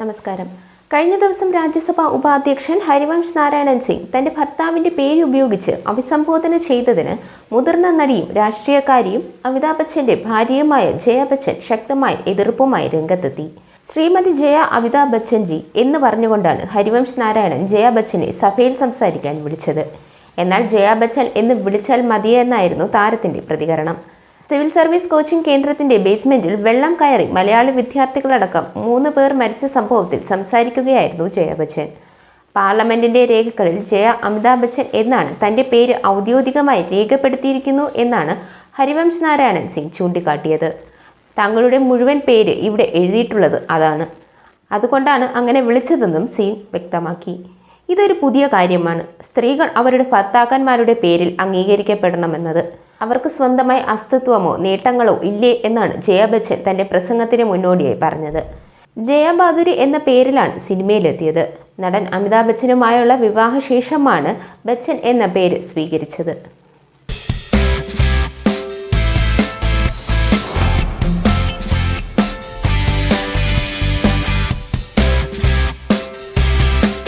നമസ്കാരം. കഴിഞ്ഞ ദിവസം രാജ്യസഭാ ഉപാധ്യക്ഷൻ ഹരിവംശ് നാരായണൻ സിംഗ് തന്റെ ഭർത്താവിന്റെ പേര് ഉപയോഗിച്ച് അഭിസംബോധന ചെയ്തതിന് മുതിർന്ന നടിയും രാഷ്ട്രീയക്കാരിയും അമിതാഭ് ബച്ചന്റെ ഭാര്യയുമായ ജയ ബച്ചൻ ശക്തമായ എതിർപ്പുമായി രംഗത്തെത്തി. ശ്രീമതി ജയ അമിതാഭ് ബച്ചൻ ജി എന്ന് പറഞ്ഞുകൊണ്ടാണ് ഹരിവംശ് നാരായണൻ ജയ ബച്ചനെ സഭയിൽ സംസാരിക്കാൻ വിളിച്ചത്. എന്നാൽ ജയ ബച്ചൻ എന്ന് വിളിച്ചാൽ മതിയെന്നായിരുന്നു താരത്തിന്റെ പ്രതികരണം. സിവിൽ സർവീസ് കോച്ചിംഗ് കേന്ദ്രത്തിന്റെ ബേസ്മെന്റിൽ വെള്ളം കയറി മലയാളി വിദ്യാർത്ഥികളടക്കം മൂന്ന് പേർ മരിച്ച സംഭവത്തിൽ സംസാരിക്കുകയായിരുന്നു ജയ ബച്ചൻ. പാർലമെന്റിന്റെ രേഖകളിൽ ജയ അമിതാഭ് ബച്ചൻ എന്നാണ് തന്റെ പേര് ഔദ്യോഗികമായി രേഖപ്പെടുത്തിയിരിക്കുന്നു എന്നാണ് ഹരിവംശ് നാരായണൻ സിംഗ് ചൂണ്ടിക്കാട്ടിയത്. തങ്ങളുടെ മുഴുവൻ പേര് ഇവിടെ എഴുതിയിട്ടുള്ളത് അതാണ്. അതുകൊണ്ടാണ് അങ്ങനെ വിളിച്ചതെന്നും സിംഗ് വ്യക്തമാക്കി. ഇതൊരു പുതിയ കാര്യമാണ്. സ്ത്രീകൾ അവരുടെ ഭർത്താക്കന്മാരുടെ പേരിൽ അംഗീകരിക്കപ്പെടണമെന്നത്. അവർക്ക് സ്വന്തമായി അസ്തിത്വമോ നേട്ടങ്ങളോ ഇല്ലേ എന്നാണ് ജയ ബച്ചൻ തന്റെ പ്രസംഗത്തിന് മുന്നോടിയായി പറഞ്ഞത്. ജയബാദുരി എന്ന പേരിലാണ് സിനിമയിലെത്തിയത്. നടൻ അമിതാഭ് ബച്ചനുമായുള്ള വിവാഹശേഷമാണ് ബച്ചൻ എന്ന പേര് സ്വീകരിച്ചത്.